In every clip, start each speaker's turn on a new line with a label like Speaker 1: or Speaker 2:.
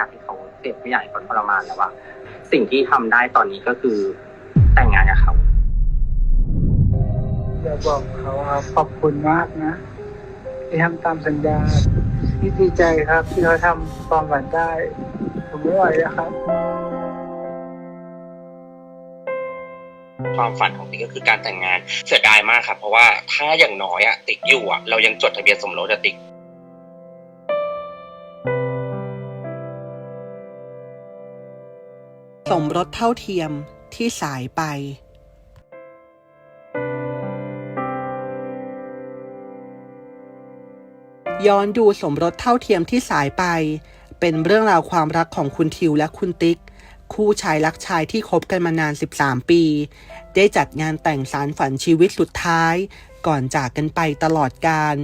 Speaker 1: อยากให้เขาเจ็บไม่อยากให้เขาทรมานแล้วว่าสิ่งที่ทำได้ตอนนี้ก็คือแต่งงานกับเขา
Speaker 2: อยากบอกเขาครับขอบคุณมากนะที่ทำตามสัญญาที่ดีใจครับที่เขาทำความฝันได้ผมไม่ไหวแล้วครับ
Speaker 3: ความฝันของติ๊กก็คือการแต่งงานเสียดายมากครับ เพราะว่าถ้าอย่างน้อยอะติ๊กอยู่อะเรายังจดทะเบียนสมรสอะติ๊ก
Speaker 4: สมรสเท่าเทียมที่สายไปย้อนดูสมรสเท่าเทียมที่สายไป เป็นเรื่องราวความรักของคุณทิวและคุณติ๊ก คู่ชายรักชายที่คบกันมานาน 13 ปี ได้จัดงานแต่งสารฝันชีวิตสุดท้าย ก่อนจากกันไปตลอดการ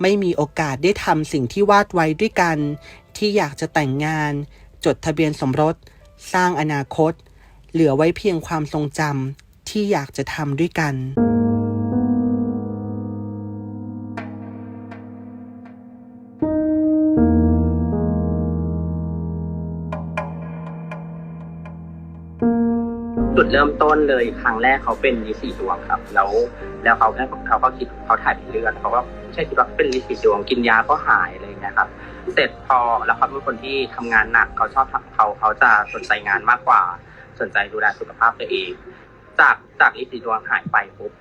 Speaker 4: ไม่มีโอกาสได้ทำสิ่งที่วาดไว้ด้วยกัน ที่อยากจะแต่งงาน จดทะเบียนสมรส สร้างอนาคต เหลือไว้เพียงความทรงจำที่อยากจะทำด้วยกัน
Speaker 1: จุดเริ่มต้นเลยครั้งแรกเขาเป็นลิสีดวงครับ แล้วแล้วเขาเขาก็คิดเขาถ่ายเป็นเลือดเขาก็ใช่คิดว่าเป็นลิสีดวงกินยาก็หายอะไรอย่างเงี้ยครับ เสร็จพอแล้วเขาเป็นคนที่ทำงานหนักเขาชอบทำเขาเขาจะสนใจงานมากกว่า สนใจดูแลสุขภาพตัวเอง จากจากลิสีดวงหายไปปุ๊บ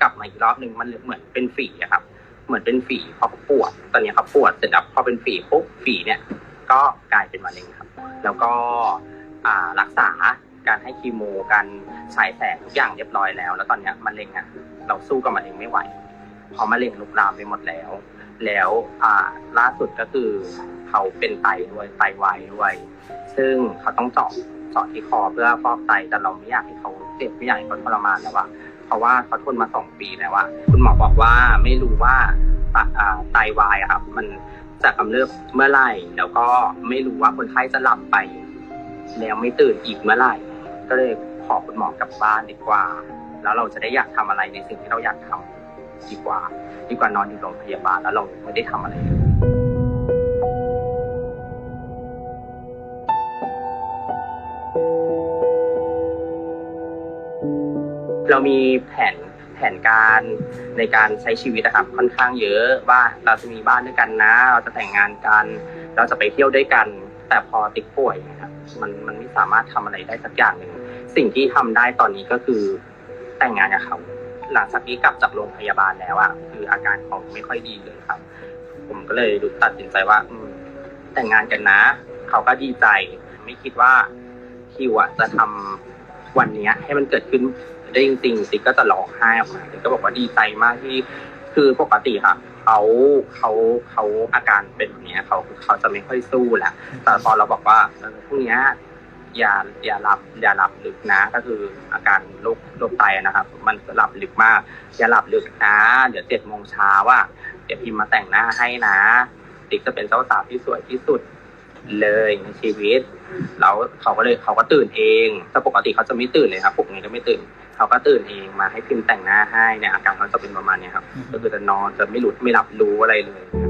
Speaker 1: กลับมาอีกรอบหนึ่งมันเหมือนเป็นฝีครับ เหมือนเป็นฝีพอเขาปวด ตอนนี้เขาปวดเสร็จแล้วพอเป็นฝีปุ๊บฝีเนี่ย ก็กลายเป็นมะเร็งครับ แล้วก็รักษา การให้คีโม การฉายแสงทุกอย่างเรียบร้อยแล้ว แล้วตอนเนี้ยมะเร็งอะเราสู้กับมะเร็งไม่ไหวเพราะมะเร็งลุกลามไปหมดแล้ว แล้วอ่าล่าสุดก็คือเขาเป็นไตด้วยไตวายด้วย ซึ่งเขาต้องเจาะเจาะที่คอเพื่อฟอกไตแต่เราไม่อยากให้เขาเจ็บไม่อยากให้เขาทรมานแล้วอะเพราะว่าเขาทนมาสองปีแล้วอะคุณหมอบอกว่าไม่รู้ว่าไตวายครับ มันจะกำเริบเมื่อไหร่ แล้วก็ไม่รู้ว่าคนไข้จะหลับไป แล้วไม่ตื่นอีกเมื่อไหร่ ก็เลยขอคุณหมอกลับบ้านดีกว่า แล้วเราจะได้อยากทำอะไรในสิ่งที่เราอยากทำดีกว่า ดีกว่านอนอยู่โรงพยาบาลแล้วเราไม่ได้ทำอะไรเลยเรามีแผนแผนการในการใช้ชีวิตนะครับค่อนข้างเยอะว่าเราจะมีบ้านด้วยกันนะ เราจะแต่งงานกัน เราจะไปเที่ยวด้วยกัน แต่พอติ๊กป่วยนะครับมันมันไม่สามารถทำอะไรได้สักอย่างหนึ่ง สิ่งที่ทำได้ตอนนี้ก็คือแต่งงานกับเขาหลังจากที่กลับจากโรงพยาบาลแล้วอะคืออาการเขาไม่ค่อยดีเลยครับ ผมก็เลยตัดสินใจว่าแต่งงานกันนะ เขาก็ดีใจ ไม่คิดว่าคิวอะจะทำวันเนี้ย ให้มันเกิดขึ้นได้จริงๆติ๊กก็จะร้องไห้ออกมาติ๊กก็บอกว่าดีใจมากที่คือปกติค่ะเขาเขาเขาอาการเป็นแบบนี้เขาเขาจะไม่ค่อยสู้แหละแต่พอนเราบอกว่าพรุ่งเนี้ย อย่าอย่าหลับอย่าหลับลึกนะก็คืออาการโรคโรคไตนะครับ มันหลับลึกมาก อย่าหลับลึกนะเดี๋ยวเจ็ดโมงเช้าว่าเดี๋ยวพิมพ์มาแต่งหน้าให้นะติ๊กจะเป็นเจ้าสาวที่สวยที่สุดเลยในชีวิตแล้วเขาก็เลยเขาก็ตื่นเองแต่ปกติเขาจะไม่ตื่นเลยครับปกไงก็ไม่ตื่น เขาก็ตื่นเองมาให้พิมพ์แต่งหน้าให้เนี่ยอาการเขาจะเป็นประมาณนี้ครับ ก็คือจะนอนจะไม่รู้ไม่หลับรู้อะไรเลย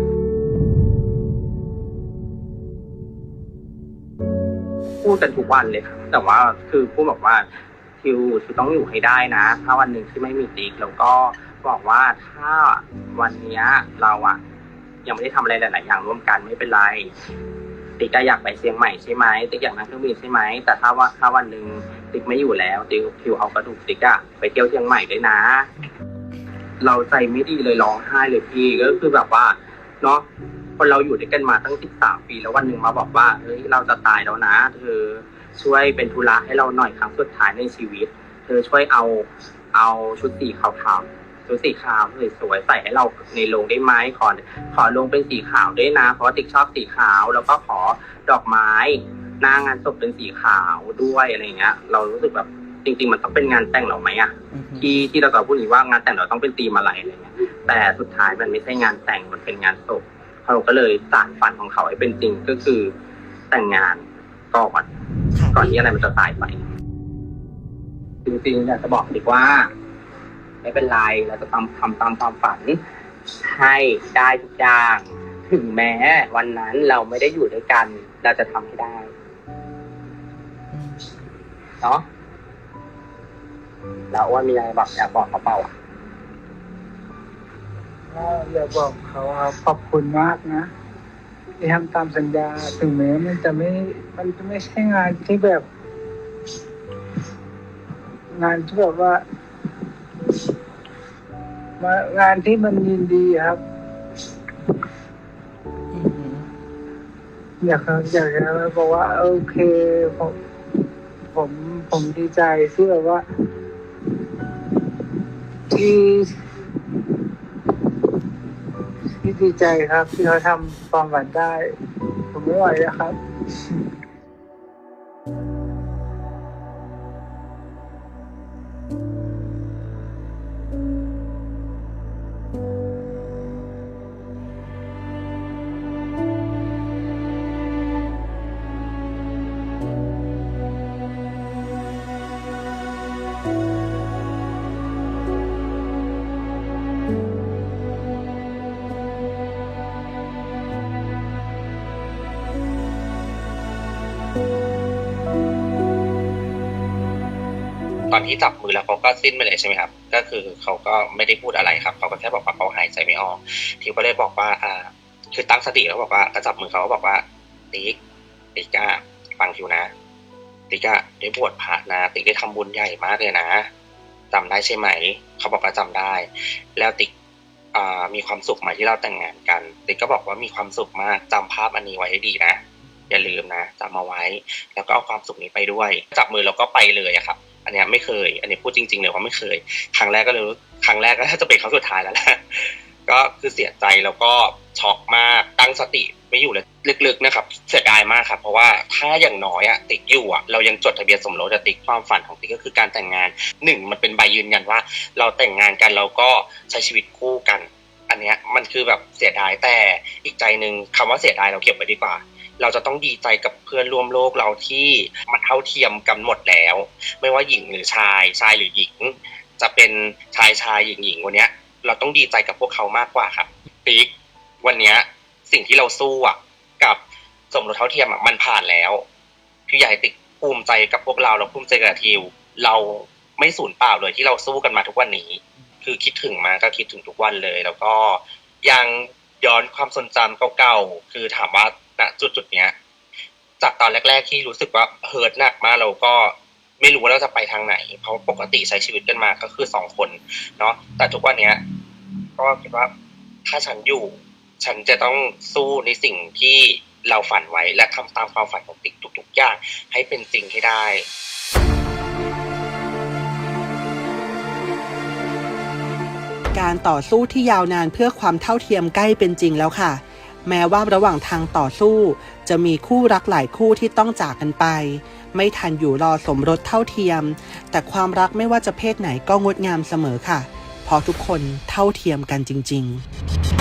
Speaker 1: พูดกันทุกวันเลยครับแต่ว่าคือพูดบอกว่าทิวทิวต้องอยู่ให้ได้นะ ถ้าวันหนึ่งที่ไม่มีติ๊กแล้วก็บอกว่าถ้าวันเนี้ยเราอะยังไม่ได้ทำอะไรหลาย ๆ อย่างร่วมกันไม่เป็นไร ติ๊กอยากไปเชียงใหม่ใช่ไหมติ๊กอยากนั่งเครื่องบินใช่ไหมแต่ถ้าว่าถ้าวันหนึ่งติ๊กไม่อยู่แล้วติ๊กทิวเอากระดูกติ๊กอะไปเที่ยวเชียงใหม่ด้วยนะ เราใจไม่ดีเลยร้องไห้เลยพี่ก็คือแบบว่าเนาะ คนเราอยู่ด้วยกันมาตั้งสิบสามปีแล้ววันหนึ่งมาบอกว่าเฮ้ยเราจะตายแล้วนะ เธอช่วยเป็นธุระให้เราหน่อยครั้งสุดท้ายในชีวิต เธอช่วยเอาเอาชุดสีขาวๆชุดสีขาวสวยๆใส่ให้เราในโรงได้ไหมขอขอลงเป็นสีขาวด้วยนะ เพราะว่าติ๊กชอบสีขาว แล้วก็ขอดอกไม้หน้างานศพเป็นสีขาวด้วยอะไรเงี้ย เรารู้สึกแบบจริง ๆ มันต้องเป็นงานแต่งเราไหมอะที่ที่เราจะพูดอย่างนี้ว่างานแต่งเราต้องเป็นธีมอะไรอะไรเงี้ยแต่สุดท้ายมันไม่ใช่งานแต่งมันเป็นงานศพ เขาก็เลยสานฝันของเขาให้เป็นจริงก็คือแต่งงานก่อน
Speaker 4: ค่ะ
Speaker 1: ก่อนที่อะไรมันจะตายไป จริงๆอยากจะบอกดีกว่า ไม่เป็นไรเราจะทำทำตามความฝัน ให้ได้ทุกอย่าง
Speaker 5: ถึงแม้วันนั้นเราไม่ได้อยู่ด้วยกัน เราจะทำให้ได้เนาะแล้วว่ามีอะไรบอกอยากบอกเขาเปล่าอะ
Speaker 2: ก็อยากบอกเขาครับขอบคุณมากนะ ที่ทำตามสัญญาถึงแม้มันจะไม่ มันจะไม่ใช่งานที่แบบ งานที่แบบว่ามางานที่มันยินดีครับอยากอยากจะบอกว่า โอเคผมผมผมดีใจที่แบบว่า ที่ ที่ดีใจครับ ที่เขาทำความฝันได้ ผมไม่ไหวแล้วครับ
Speaker 1: ตอนที่จับมือแล้วเขาก็สิ้นไปเลยใช่ไหมครับ ก็คือเขาก็ไม่ได้พูดอะไรครับเขาก็แค่บอกว่าเขาหายใจไม่ออกทิวก็เลยบอกว่า อ่า คือตั้งสติแล้วบอกว่าก็จับมือเขาบอกว่าติ๊กติ๊กอะฟังทิวนะ ติ๊กอะได้บวชพระนะติ๊กได้ทำบุญใหญ่มากเลยนะจำได้ใช่ไหม เขาบอกว่าจำได้ แล้วติ๊กอ่ามีความสุขไหมที่เราแต่งงานกัน ติ๊กก็บอกว่ามีความสุขมากจำภาพอันนี้ไว้ให้ดีนะอย่าลืมนะจำมาไว้ แล้วก็เอาความสุขนี้ไปด้วย จับมือแล้วก็ไปเลยอะครับ อันเนี้ยไม่เคย อันนี้พูดจริง ๆเลยว่าไม่เคย ครั้งแรกก็เลยครั้งแรกก็น่าจะเป็นครั้งสุดท้ายแล้วแหละก็คือเสียใจแล้วก็ช็อกมากตั้งสติไม่อยู่เลยลึกๆนะครับเสียดายมากครับ เพราะว่าถ้าอย่างน้อยอะติ๊กอยู่อะเรายังจดทะเบียนสมรสแต่ติ๊กความฝันของติ๊กก็คือการแต่งงานหนึ่งมันเป็นใบยืนยันว่า เราแต่งงานกันเราก็ใช้ชีวิตคู่กัน อันเนี้ยมันคือแบบเสียดายแต่อีกใจหนึ่งคำว่าเสียดายเราเก็บไว้ดีกว่า เราจะต้องดีใจกับเพื่อนร่วมโลกเราที่มันเท่าเทียมกันหมดแล้ว ไม่ว่าหญิงหรือชายชายหรือหญิง จะเป็นชายชายหญิงหญิงวันเนี้ย เราต้องดีใจกับพวกเขามากกว่าครับติ๊กวันเนี้ยสิ่งที่เราสู้อะกับสมรสเท่าเทียมอะมันผ่านแล้วพี่ใหญ่ติ๊กภูมิใจกับพวกเราเราภูมิใจกับทิวเราไม่สูญเปล่าเลยที่เราสู้กันมาทุกวันนี้ คือคิดถึงมาก็คิดถึงทุกวันเลย แล้วก็ยังย้อนความทรงจำเก่าๆคือถามว่า ณจุดจุดเนี้ย จากตอนแรก ๆ ที่รู้สึกว่าเฮิร์ตหนักมากเราก็ไม่รู้ว่าเราจะไปทางไหน เพราะปกติใช้ชีวิตกันมาก็คือสองคน เนาะแต่ทุกวันเนี้ย ก็คิดว่าถ้าฉันอยู่ ฉันจะต้องสู้ในสิ่งที่เราฝันไว้และทำตามความฝันของติ๊กทุกๆอย่างให้เป็นจริงให้ได้
Speaker 4: การต่อสู้ที่ยาวนานเพื่อความเท่าเทียมใกล้เป็นจริงแล้วค่ะ แม้ว่าระหว่างทางต่อสู้ จะมีคู่รักหลายคู่ที่ต้องจากกันไป ไม่ทันอยู่รอสมรสเท่าเทียม แต่ความรักไม่ว่าจะเพศไหนก็งดงามเสมอค่ะ เพราะทุกคนเท่าเทียมกันจริง ๆ